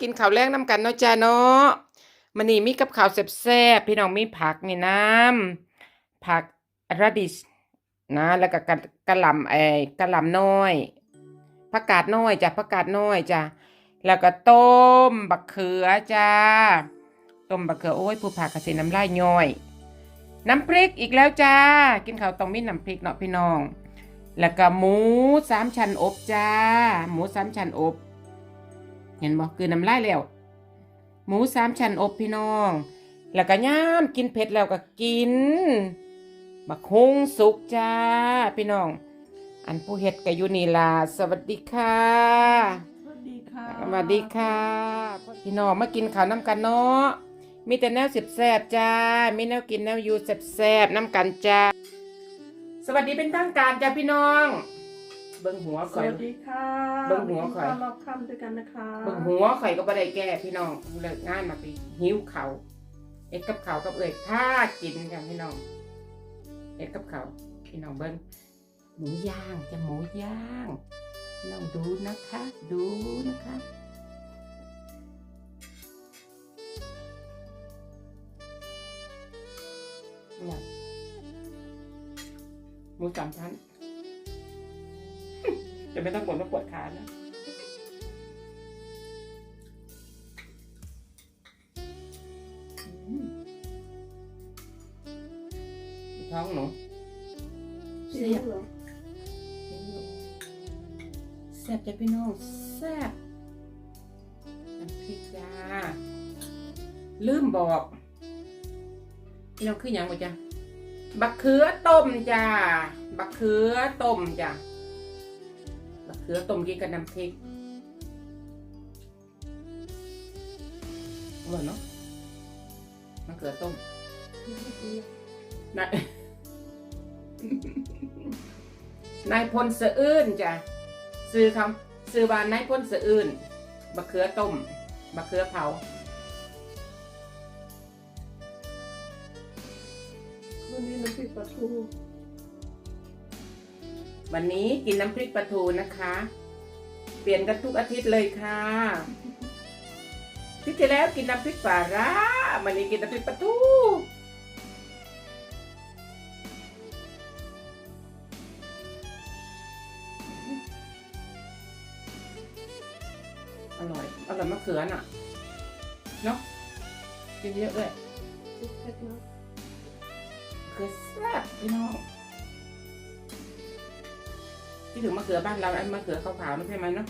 กินข้าวแรงน้ำกันเนาะจ้าเนาะมันนี่มีกับข้าวแซ่บๆพี่น้องมีผักมีน้ำผักระดิชนะแล้วก็กะกะหล่ำไอ้กะหล่ำน้อยผักกาดน้อยจ้ะผักกาดน้อยจ้ะแล้วก็ต้มบักเขือจ้าต้มบักเขือโอ้ยผู้ผักกระสีน้ำลายย่อย น้ำพริกอีกแล้วจ้ากินข้าวต้องมีน้ำพริกเนาะพี่น้อง แล้วก็หมูสามชั้นอบจ้า หมูสามชั้นอบ เห็นบอกคือน้ำลายแล้ว หมูสามชั้นอบพี่น้อง แล้วก็ย่ามกินเผ็ดแล้วก็กินบักฮุงสุกจ้าพี่น้อง อันผู้เฮ็ดก็อยู่นี่ล่ะสวัสดีค่ะสวัสดีค่ะสวัสดีค่ะ พี่น้องมากินข้าวน้ำกันเนาะมีแต่แนวสิบแซบๆจ้ามีแนวกินแนวอยู่แซบๆน้ำกันจ้าสวัสดีเป็นทางการจ้าพี่น้อง เบิ่งหัวสข่อย วัสดีค่ะเบิ่งหัวข่อยมากินข้าวรอบค่ำด้วยกันนะคะเบิ่งหัวข่อยก็บ่ได้แก้พี่น้องเลิกงานมาไปหิวเขาวเอ็ดกับเขาวกับเอ่ยผ้ากินจ้ะพี่น้องเอ็ดกับเขาวพี่น้องเบิ่งหมูย่างจะหมูย่างพี่น้องดูนะคะ ดูนะคะเนี่ยหมูสามชั้น จะไม่ต้องปวดต้องปวดขานะอืมท้องหนูเสียบเหรอแซ่บจ้ะพี่น้องแซ่บน้ำพริกจ้าลืมบอก พี่น้องคืออย่างไรจ้ะบักเขือต้มจ้าบักเขือต้มจ้ะ บักเขือต้มกินกับน้ำพริกอร่อยเนาะมะเขือต้มนายนายพลสะอื้นจ้ะซื้อคำซื้อบานนายพลสะอื้นบะเขือต้มบะเขือเผาวันนี้น้ำพริกปลาทู วันนี้กินน้ำพริกปลาทูนะคะ เปลี่ยนกันทุกอาทิตย์เลยค่ะที่ที่แล้วกินน้ำพริกปลาร้าวันนี้กินน้ำพริกปลาทูอร่อย อร่อยมะเขือน่ะ เนาะกินเยอะด้วยเผ็ดมากคือแซ่บพี่น้อง ที่ถึงมะเขือบ้านเราไอ้มะเขือขาวๆนั่นใช่ไหมเนาะ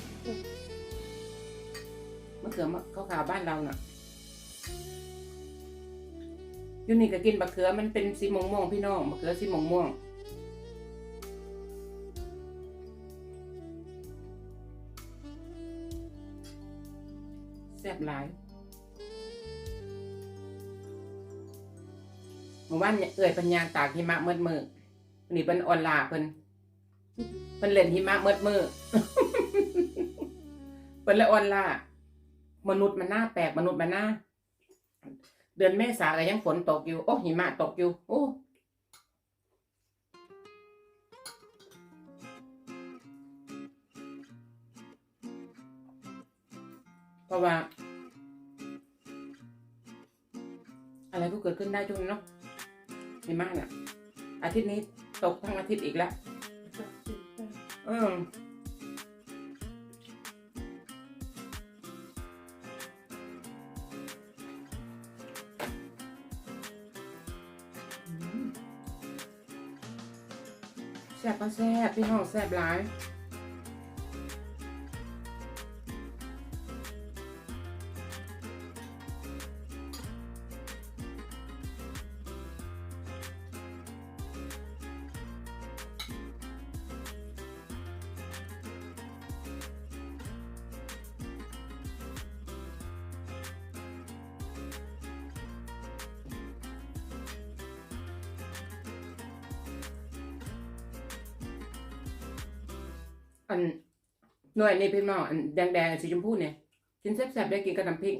มะเขือมะขาวๆบ้านเราเน่ะยูนี่ก็กินมะเขือมันเป็นสีม่วงๆพี่น้องมะเขือสีม่วงๆแซ่บหลายเมื่อวานเนี่อยปัญญาตากหิมะเมืดมือนนี้เป็นออนลาเพิ่น เพิ่นเล่นหิมะเมืดมือเพิ่นลยออนล่ามนุษย์มันหน้าแปลกมนุษย์มันหน้า เดือนเมษาก็ยังฝนตกอยู่ โอ้หิมะตกอยู่โอ้เพราะว่า อะไรก็เกิดขึ้นได้ช่วงนี้เนาะไม่มากน่ะ อาทิตย์นี้ตกทั้งอาทิตย์อีกแล้ว เออแซ่บก็แซ่บพี่ห้องแซ่บหลาย อันหน่วยนี่พี่น้ออันแดงแดงสีชมพูเนี่ยกินแซ่บๆได้กินกระดำพริก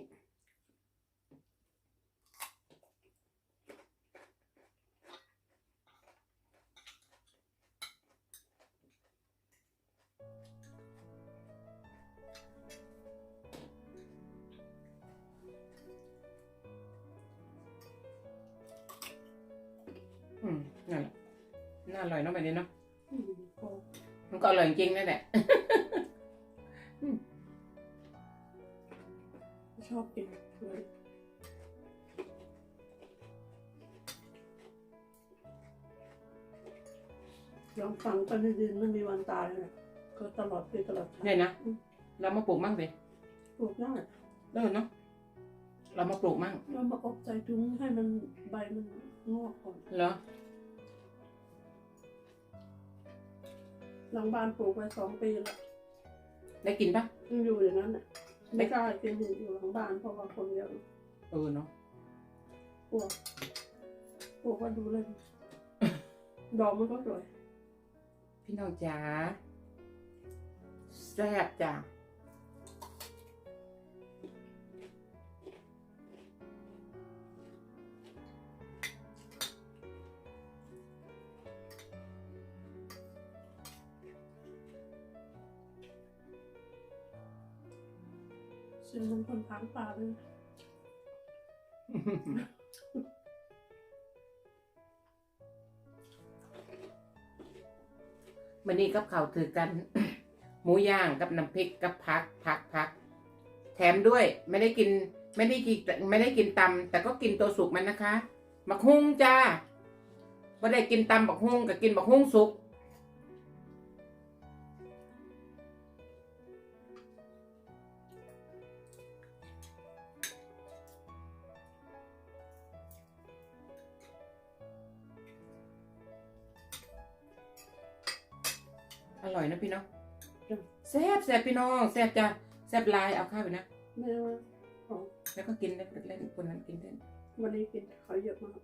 อืมน่าอร่อยเนาะแบบนี้เนาะ มันก็อร่อยจริงๆนั่นแหละ ชอบกินเลยลองฝังไปในดินไม่มีวันตายเลยก็ตลอดปีตลอดชาติเนี่ยนะเรามาปลูกมั่งสิปลูกได้เออเนาะเรามาปลูกมั่งเรามาอบใจถุงให้มันใบมันงอกก่อนเหรอ หลังบ้านปลูกไว้สองปีแล้วได้กินปะยังอยู่อย่างนั้นน่ะไม่กล้ากินอยู่อยู่หลังบ้านเพราะว่าคนเยอะเออเนาะปวกปวกก็ดูเลย ดอกมันก็สวยพี่น้องจ๋าแซ่บจ้ะ เสียงมันคนทางป่าเลยวันนี้กับเขาวถือกัน หมูย่างกับน้ำพริกกับผักผักผัก แถมด้วย ไม่ได้กิน ไม่ได้กินไม่ได้กินตำแต่ก็กินตัวสุกมันนะคะบักฮุ้งจ้าไม่ได้กินตำบักฮุ้งกับกินบักฮุ้งสุก ร่อยนะพี่น้องแซ่บแซ่บพี่น้องแซ่บจ้ะแซ่บหลายเอาข้าวไปนะแม่ว่าของแล้วก็กินเล่นๆคนนั้นกินเล่นวันนี้กินเขาเยอะมาก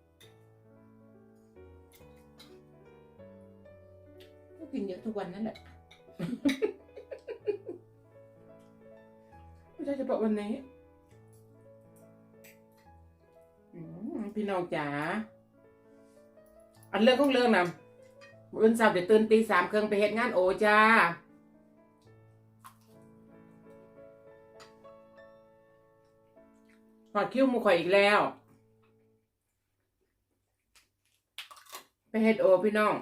ก็กินเยอะทุกวันนั่นแหละไม่ใช่เฉพาะวันนี้อืมพี่น้องจ๋าอันเรื่องของเรื่องนะ วันเสาร์เดี๋ยวตื่นตีสามเครื่องไปเฮ็ดงานโอจ้าหอดคิ้วหมูข่อยอีกแล้ว ไปเฮ็ดโอพี่น้อง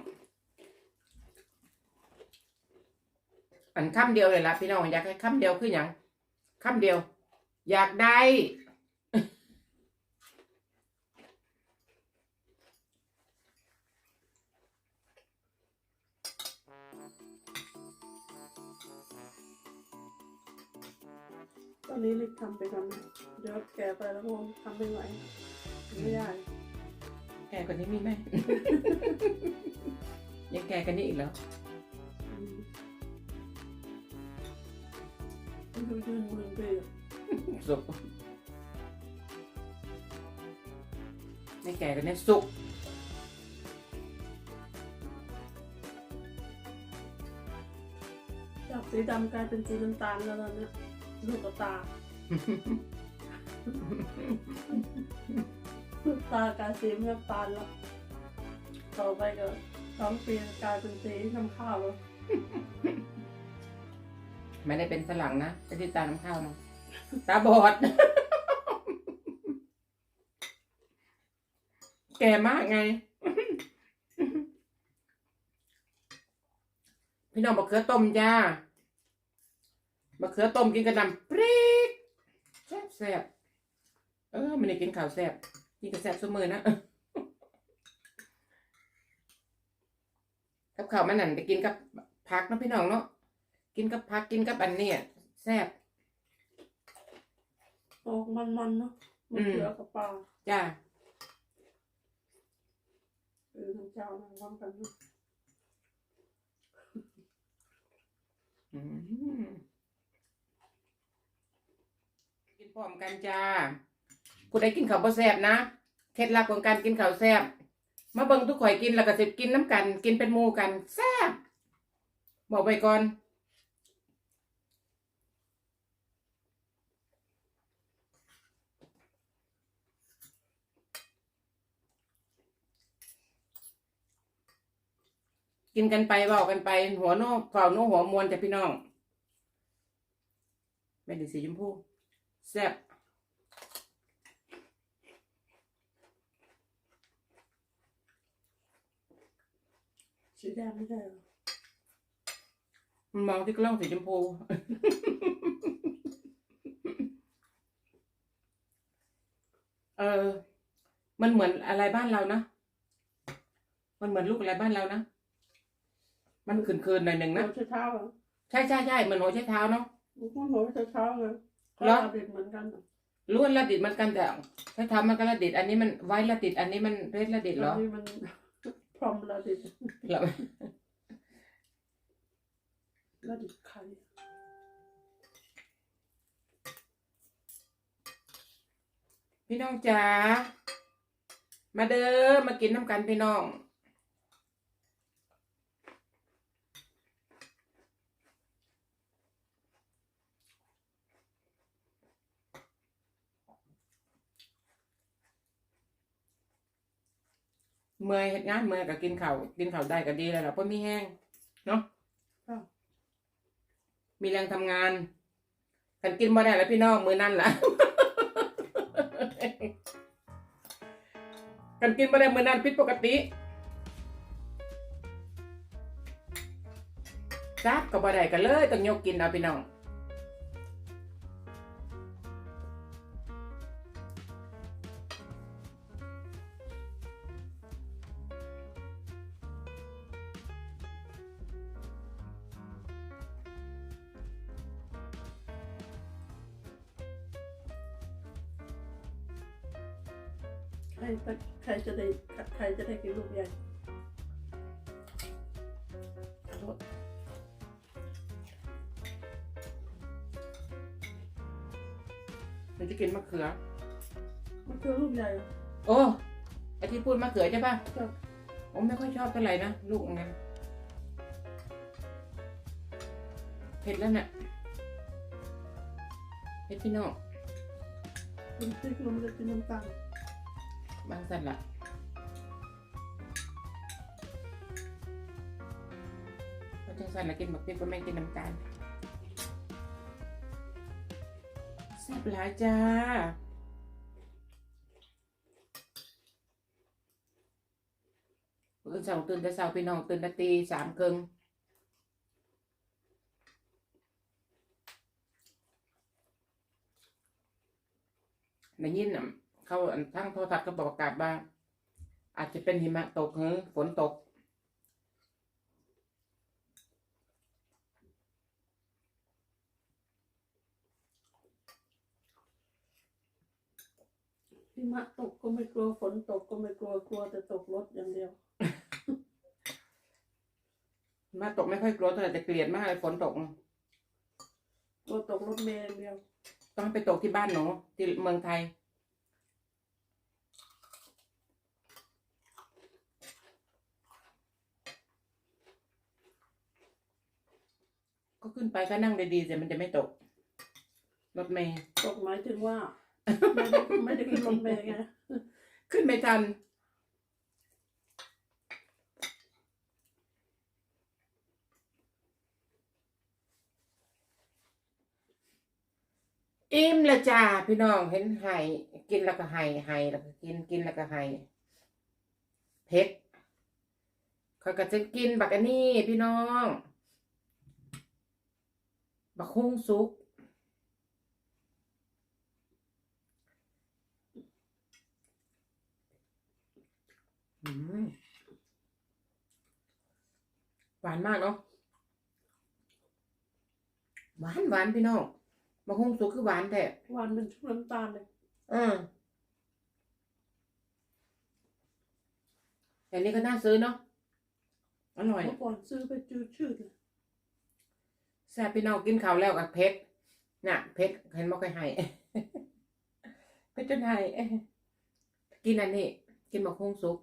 อันคำเดียวเลยละพี่น้องอยากให้คำเดียวคืออย่างคำเดียว อยากได้ ตอนนี้รีบทำไปก่อนนะเดี๋ยวแก่ไปแล้วงงทำไม่ไหวไม่ได้แก่กว่านี้มีไหม ยังแก่กันนี้อีกแล้วอืมดูยืนมือไปอะสุกไม่แก่กันเนี่ยสุก สีดำกลายเป็นสีน้ำตาลแล้วตอนเนี้ยลูกกระตา ตากลายสีน้ำตาลแล้ว ต่อไปก็สองปีกลายเป็นสีน้ำข้าวแล้วไม่ได้เป็นฝรั่งนะไม่ได้ตาน้ำข้าวนะตาบอด แก่มากไง พี่น้องบะเขือต้มจ้า มะเขือต้มกินกระดำปรี๊ดแซ่บแซ่บเออมันได้กินข้าวแซ่บกินกระแซ่บสมือนะกับข้าวมันนั่นไปกินกับผักเนาะพี่น้องเนาะกินกับผักกินกับอันเนี้ยแซ่บออกมันๆเนาะมะเขือกับปลาจ้าเออทั้งเจ้านะพร้อมกันเนาะอืมกิน พร้อมกันจ้ากูได้กินข้าวบ่แซ่บนะเคล็ดลับของการกินข้าวแซ่บมาเบิ่งทุกข่อยกินแล้วก็สิกินน้ำกัน กินเป็นหมู่กันแซ่บบอกไปก่อนกินกันไปเว้ากันไป หัวโน้เฝ้าโน้หัวมวนจ้ะพี่น้องไม่ได้สีชมพู แซ่บสีแดงไม่ใช่เหรอมันมองที่กล้องสีชมพู เออ มันเหมือนอะไรบ้านเรานะ มันเหมือนลูกอะไรบ้านเรานะ มันคืนๆหน่อยหนึ่งหันะวใช้เท้าเหรอใช่ใช่ใช่เหมือนหัวใช้เท้าเนาะมันก็หัวใช้เท้าไง เหรอก็เด็กเหมือนกันน่ะล้วนระดิดเหมันกันแต่ใช้เท้ามันก็ระดิดอันนี้มันไว้ระดิดอันนี้มันเรดระดิดเหรออันนี้มันพรอมระดิษฐ์เหรอระดิษฐ์ไข่พี่น้องจ๋ามาเด้อมากินน้ำกันพี่น้อง มื่อยเฮ็ดงานเมื่อยก็กินข้าวกินข้าวได้ก็ดีแล้วล่ะเพราะมีแห้งเนาะค่ะมีแรงทำงานกันกินบ่ได้แล้วพี่น้องมือนั่นล่ะกันกินบ่ได้มือนั่นผิดปกติจับก็บ่ได้กันเลยต้องยกกินเอาพี่น้อง ใครจะใครจะได้ใครจะได้กินลูกใหญ่ขอโทษมันจะกินมะเขือมันคือลูกใหญ่เหรอโอ้ไอที่พูดมะเขือใช่ป่ะจ้ะผมไม่ค่อยชอบเท่าไหร่นะลูกนั้นเผ็ดแล้วเนี่ยเผ็ดพี่น้องกินพริกมันจะกินน้ำตาล บางสันละเพราะจังสันละกินบักพริกก็ไม่กินน้ำตาลแซ่บหลายจ้าตื่นเสาตื่นแต่เสาพี่น้องตื่นแต่ตีสามครึ่งในยินน่ะ เขาอันทั้งโทรทัศน์ก็บอกประกาศว่าอาจจะเป็นหิมะตกหรือฝนตก หิมะตกก็ไม่กลัวฝนตกก็ไม่กลัวกลัวแต่ตกรถอย่างเดียว หิมะตกไม่ค่อยกลัวเท่าไหร่แต่เกลียดมากเลยฝนตก กลัวตกรถเมล์อย่างเดียว ต้องไปตกที่บ้านหนูที่เมืองไทย ขึ้นไปก็นั่งดีๆแต่มันจะไม่ตก รถเมย์ตกหมายถึงว่า ไม่ได้ไม่ได้ขึ้นรถเมล์ไงขึ้นไม่ทัน อิ่มและจ้าพี่น้องเห็นไห้กินแล้วก็ไห้ไห้แล้วก็กินกินแล้วก็ไห้เผ็ดเขาก็จะกินบักอันนี้พี่น้อง บักฮุ้งซุกอืมหวานมากเนาะ หวานหวานพี่น้องมะฮุงสุกคือหวานแท้หวานเป็นชุบน้ำตาลเลยเออแต่นี้ก็น่าซื้อเนาะ อร่อยเมื่อก่อนซื้อไปจืดชืดเลย แซ่บพี่น้องกินข้าวแล้วกับเพชรน่ะเพชรเห็นบ่เคยให้เพชรจนให้กินอันนี้ กินมะฮุงสุก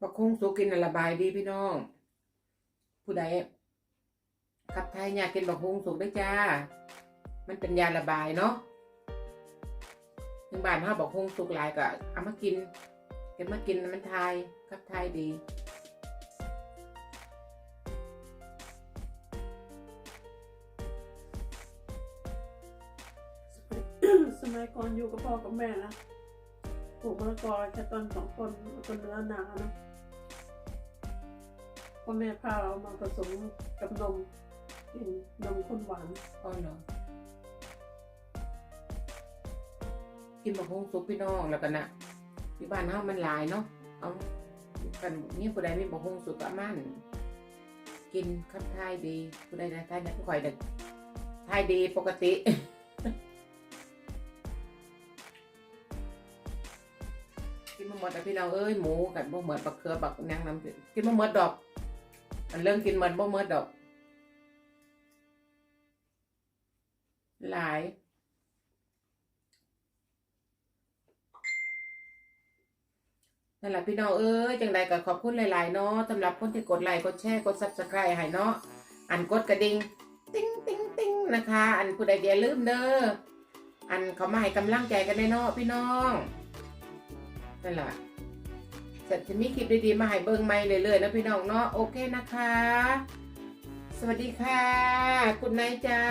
บักคงสุกินน่ะระบายดีพี่น้อง ผู้ใด ขับทายยากินบักฮุงสุกได้จ้า มันเป็นยาระบายเนาะถึงบ่านเฮาบักฮุงสุกหลายก็เอามากินเก็บมากินมันทายขับทายดีสมัยก่อนอยู่กับพ่อกับแม่นะผลูกมะละกอแค่ตอนสองคนคนเนื้อหนานะพ่อแม่พาเรามาผสมกับนม กินนมข้นหวานอ๋อเหรอกินบะฮงซุปพี่น้องแล้วกันนะที่บ้านเฮามันหลายเนาะเอากันนี่ผู้ใดมีบะฮงซุปก็มันกินคับทายดีผู้ใดนะทายนะผู้ข่อยเด็กทายดีปกติกินมาหมดแต่พี่น้องเอ้ยหมูกับบ่เหมือนบักเขือบักนางน้ำกินมาหมดดอก อันเรื่องกินเหมันบ่หมดดอก หลายนั่นแหละพี่น้องเอ้ยจังใดก็ขอบคุณหลายๆเนาะสำหรับคนที่กดไลค์กดแชร์กด subscribe ให้เนาะอันกดกระดิ่งติ้งติ้งติ้งนะคะ อันผู้ใดอย่าลืมเด้ออันเขามาให้กำลังใจกันได้เนาะพี่น้องนั่นแหละเสร็จะมีคลิปดีๆมาให้เบิ่งใหม่เรื่อยๆนะพี่น้องเนาะโอเคนะคะ สวัสดีค่ะคุณนายจ้า